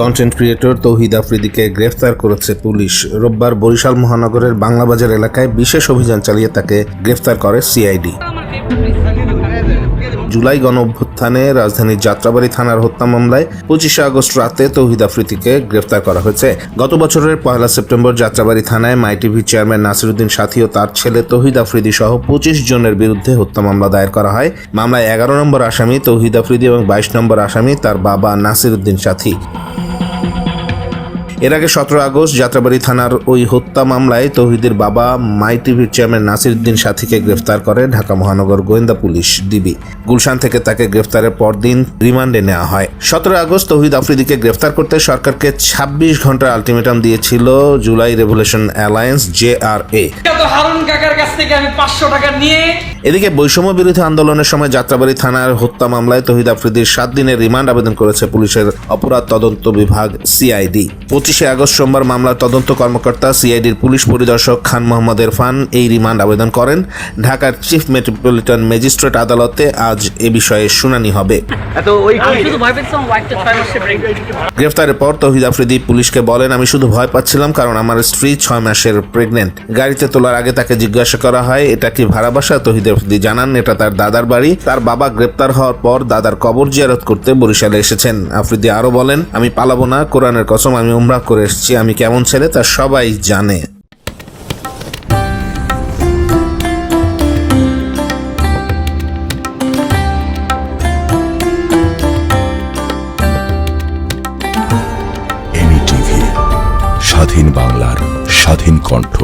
Content creator তৌহিদ আফ্রিদিকে গ্রেফতার করেছে police. রোববার বরিশাল মহানগরের বাংলাবাজার এলাকায় বিশেষ অভিযান চালিয়ে তাকে গ্রেফতার করে সিআইডি। জুলাই গণ অভ্যুত্থানে রাজধানীর যাত্রাবাড়ি থানার হত্যা মামলায় পঁচিশে আগস্ট রাতে তৌহিদ আফ্রিদিকে গ্রেফতার করা হয়েছে। গত বছরের পয়লা সেপ্টেম্বর যাত্রাবাড়ি থানায় মাই টিভি চেয়ারম্যান নাসিরুদ্দিন সাথী ও তার ছেলে তৌহিদ আফ্রিদি সহ পঁচিশ জনের বিরুদ্ধে হত্যা মামলা দায়ের করা হয়। মামলায় এগারো নম্বর আসামি তৌহিদ আফ্রিদি এবং বাইশ নম্বর আসামি তার বাবা নাসিরুদ্দিন সাথী। এর আগে সতেরো আগস্ট যাত্রাবাড়ি থানার ওই হত্যা মামলায় তৌহিদের বাবা মাই টিভির চেয়ারম্যান নাসিরুদ্দিন সাথীকে গ্রেফতার করে ঢাকা মহানগর গোয়েন্দা পুলিশ ডিবি। গুলশান থেকে তাকে গ্রেফতারের পরদিন রিমান্ডে নেওয়া হয়। সতেরো আগস্ট তৌহিদ আফ্রিদিকে গ্রেফতার করতে সরকারকে ছাব্বিশ ঘণ্টার আলটিমেটাম দিয়েছিল July revolution alliance J R A. এদিকে বৈষম্য বিরোধী আন্দোলনের সময় যাত্রাবাড়ি থানার হত্যা মামলায় তহিদ আফ্রিদির সাত দিনের রিমান্ড আবেদন করেছে পুলিশের অপরাধ তদন্ত বিভাগ সিআইডি। পঁচিশে আগস্ট সোমবার মামলার তদন্ত কর্মকর্তা সিআইডির পুলিশ পরিদর্শক খান মোহাম্মদ ইরফান এই রিমান্ড আবেদন করেন। ঢাকার চিফ মেট্রোপলিটন ম্যাজিস্ট্রেট আদালতে আজ এ বিষয়ে শুনানি হবে। গ্রেফতারের পর তহিদ আফ্রিদি পুলিশকে বলেন আমি শুধু ভয় পাচ্ছিলাম কারণ আমার স্ত্রী ছয় মাসের প্রেগনেন্ট গাড়িতে তোলার আগে তাকে জিজ্ঞাসা করা হয় এটা কি ভাড়া বাসা? তহিদ আফ্রিদি জানান এটা তার দাদার বাড়ি। তার বাবা গ্রেপ্তার হওয়ার পর দাদার কবর জিয়ারত করতে বরিশালে এসেছেন। আফ্রিদি আরও বলেন আমি পালাবো না কোরআনের কসম আমি উমরা করে এসেছি আমি কেমন ছেলে তা সবাই জানে। স্বাধীন বাংলার স্বাধীন কণ্ঠ।